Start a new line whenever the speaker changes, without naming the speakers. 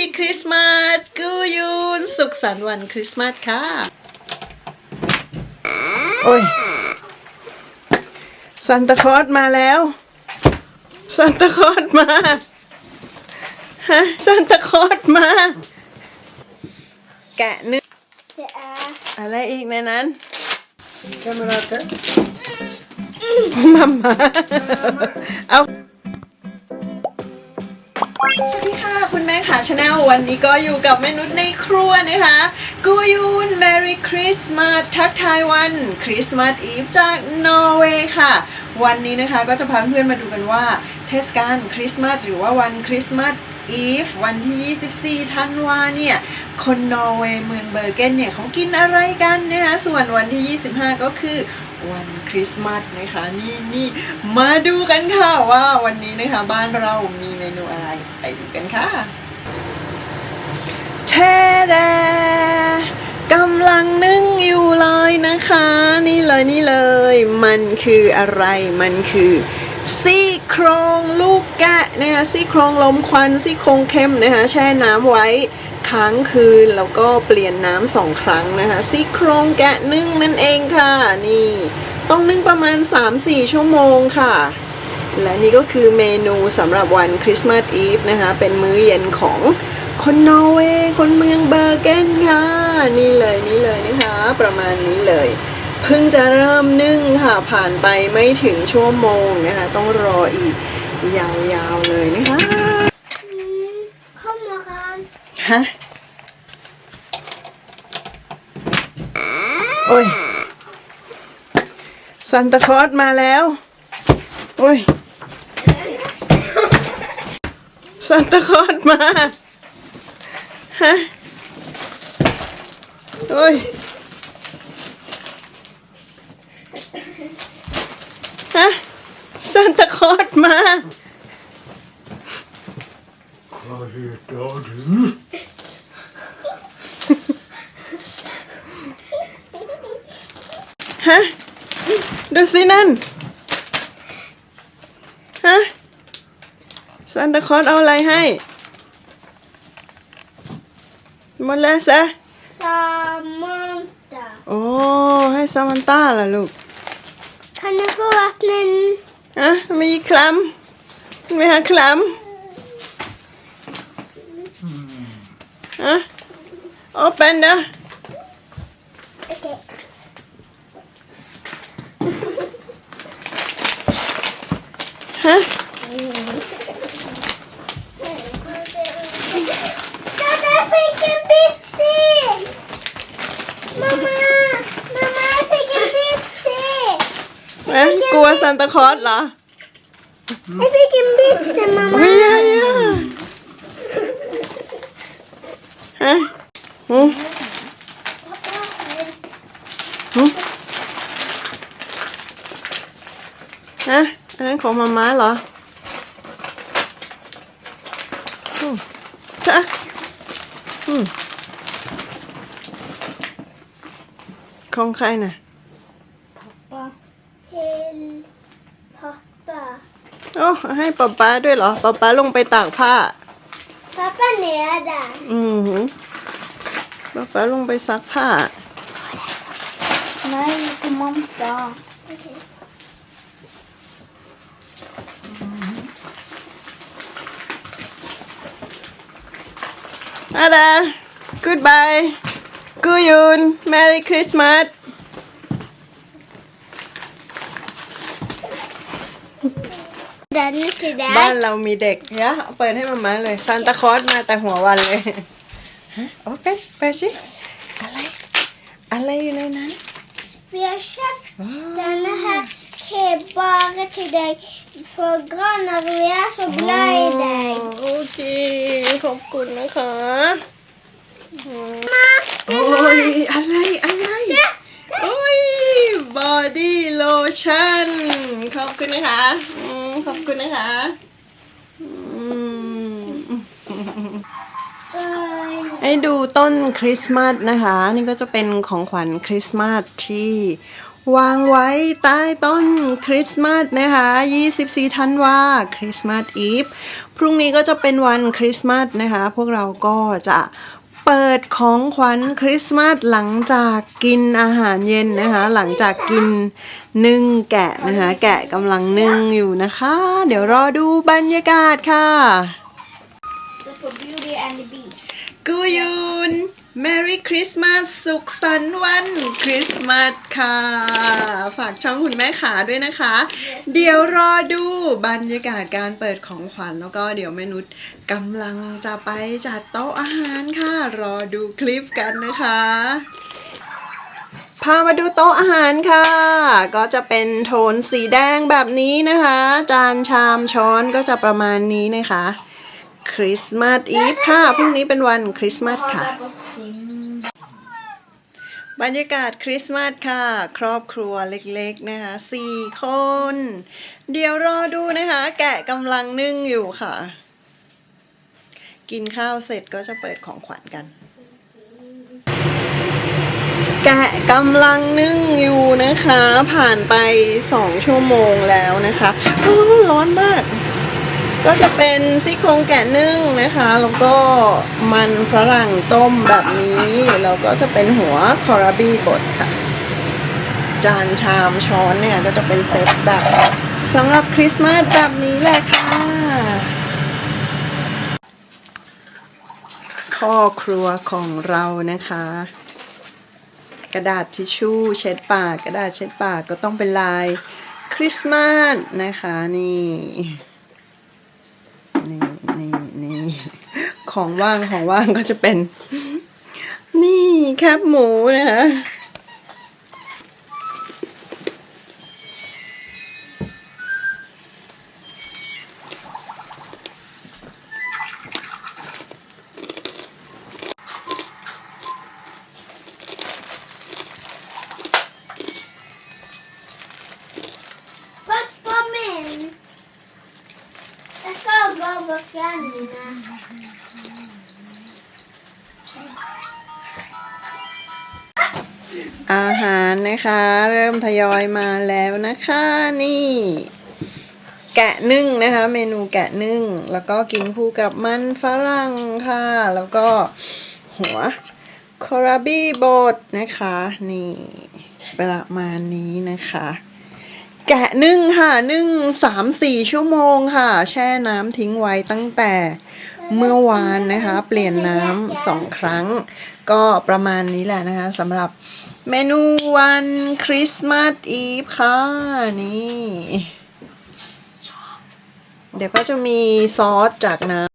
Merry Christmas กูยูน สุขสันต์วันคริสต์มาสค่ะ โอ้ยซันตาคลอสมาแล้วซันตาคลอสมาฮะซันตาคลอสมา แกะเนื้อ
Det er
อะไรอีกในนั้น
Kamerater.
มัมมาเอา สวัสดีค่ะ คุณแม่ค่ะชาแนลวันนี้ก็อยู่กับแม่นุชในครัวนะคะ กูยูน Merry Christmas ทักทายวันคริสต์มาสอีฟจากนอร์เวย์ค่ะ วันนี้นะคะก็จะพาเพื่อนมาดูกันว่า เทศกาลคริสต์มาสหรือว่าวันคริสต์มาสอีฟวันที่ 24 ธันวาเนี่ย คนนอร์เวย์เมืองเบอร์เกนเนี่ยเขากินอะไรกันนะคะ ส่วนวันที่ 25 ก็คือ วันคริสต์มาสนะคะนี่นี่มาดูกันค่ะว่าวันนี้นะคะบ้านเรามีเมนูอะไรไปดูกันค่ะแช่แดกำลังนึ่งอยู่เลยนะคะ นี่เลยนี่เลย มันคืออะไรมันคือซี่โครงลูกแกะนะคะซี่โครงลมควันซี่โครงเค็มนะคะแช่น้ำไว้ ค้งคืนแล้วก็เปลี่ยนน้ำสองครั้งนะคะซี่โครงแกะนึ่งนั่นเองค่ะ นี่ ต้องนึ่งประมาณ 3-4 ชั่วโมงค่ะ และนี่ก็คือเมนูสำหรับวันคริสต์มาสอีฟนะคะ เป็นมื้อเย็นของคนนอร์เวย์คนเมืองเบอร์เกนค่ะ นี่เลยนี่เลยนะคะ ประมาณนี้เลย เพิ่งจะเริ่มนึ่งค่ะ ผ่านไปไม่ถึงชั่วโมงนะคะ ต้องรออีกยาวๆเลยนะคะ
Kom Maran.
ฮะโอ้ยซันตาคลอสมาแล้ว โอ้ยซันตาคลอสมา ฮะ โอ้ย ฮะซันตาคลอสมา
Vad heter du?
ฮะ ดูสินั่น ฮะซันตาคลอสเอาอะไรให้หมดแล้วซะ
Samantha.
โอ้ ให้ซามันต้าล่ะลูก
Kan jeg få vattnet?
ฮะมีคลัมไม่หาคลัมฮะ open เด้อ
Okay.
ฮะ
Dada, jeg fikk en pizza! Mamma! Mamma, jeg fikk en pizza!
ฮะกลัวซั นตาคลอสเหรอ
Jeg fikk en pizza, mamma!
ไม่ใช่อะฮะหืมหืมฮะอันนั้นของมาม่าเหรออืมฮะอืมของใครน่ะ
Til pappa.
โอ้ ให้ป๊าป๊าด้วยเหรอป๊าป๊าลงไปตากผ้า
Pappa er nede.
อือหือป๊าป๊าลงไปซักผ้า
Nei, Samantha. Okay.
Ada, goodbye. Guyun, Merry Christmas.
Denne til
บ้าน
deg.
เรามีเด็กเดี๋ยวเปิดให้มาม่าเลยซานตาคลอสมาแต่หัววันเลยฮะโอ้ไปไปสิอะไร อะไรอยู่ในนั้น
Vi har kjøpt
ว้าว
denne her til bare til deg på grunn av vi er så glad i deg.
โอเคขอบคุณนะคะ
Mamma,
โอ้ยอะไรอะไรโอ้ยบอดี้โลชั่นขอบคุณนะคะอืม ขอบคุณนะคะอืม
Oi.
ให้ดูต้นคริสต์มาสนะคะ นี่ก็จะเป็นของขวัญคริสต์มาสที่วางไว้ใต้ต้นคริสต์มาสนะคะ 24 ธันวาคริสต์มาสอีฟ พรุ่งนี้ก็จะเป็นวันคริสต์มาสนะคะ พวกเราก็จะ เปิดของขวัญคริสต์มาสหลังจากกินอาหารเย็นนะคะ หลังจากกินนึ่งแกะนะคะ แกะกำลังนึ่งอยู่นะคะ เดี๋ยวรอดูบรรยากาศค่ะ
For Beauty and the Beast
กูยุน Merry Christmas สุขสันต์วันคริสต์มาสค่ะ ฝากช่องคุณแม่ขาด้วยนะคะเดี๋ยวรอดูบรรยากาศการเปิดของขวัญแล้วก็เดี๋ยวแม่นุชกำลังจะไปจัดโต๊ะอาหารค่ะ รอดูคลิปกันนะคะ พามาดูโต๊ะอาหารค่ะ ก็จะเป็นโทนสีแดงแบบนี้นะคะ จานชามช้อนก็จะประมาณนี้นะคะ คริสต์มาสอีฟค่ะพรุ่งนี้เป็นวันคริสต์มาสค่ะ บรรยากาศคริสต์มาสค่ะ ครอบครัวเล็กๆนะคะสี่คน เดี๋ยวรอดูนะคะ แกะกำลังนึ่งอยู่ค่ะ กินข้าวเสร็จก็จะเปิดของขวัญกัน แกะกำลังนึ่งอยู่นะคะ ผ่านไปสองชั่วโมงแล้วนะคะอ้ร้อนมาก ก็จะเป็นซี่โครงแกะนึ่งนะคะ แล้วก็มันฝรั่งต้มแบบนี้ แล้วก็จะเป็นหัวคอราบี้บดค่ะ จานชามช้อนเนี่ยก็จะเป็นเซตแบบสำหรับคริสต์มาสแบบนี้แหละค่ะ พ่อครัวของเรานะคะ กระดาษทิชชู่เช็ดปาก กระดาษเช็ดปากก็ต้องเป็นลายคริสต์มาสนะคะนี่นี่นี่ ของว่างของว่างก็จะเป็น นี่แคบหมูนะคะ
แล้วก็บะหมี่นะ
อาหารนะคะ เริ่มทยอยมาแล้วนะคะนี่ แกะนึ่งนะคะ เมนูแกะนึ่ง แล้วก็กินคู่กับมันฝรั่งค่ะ แล้วก็หัวคอราบี้บดนะคะ นี่ประมาณนี้นะคะ แกะนึ่งค่ะนึ่งสามสี่ชั่วโมงค่ะ แช่น้ำทิ้งไว้ตั้งแต่เมื่อวานนะคะ เปลี่ยนน้ำสองครั้ง ก็ประมาณนี้แหละนะคะสำหรับ เมนูวันคริสต์มาสอีฟค่ะ นี่ เดี๋ยวก็จะมีซอสจากน้ำ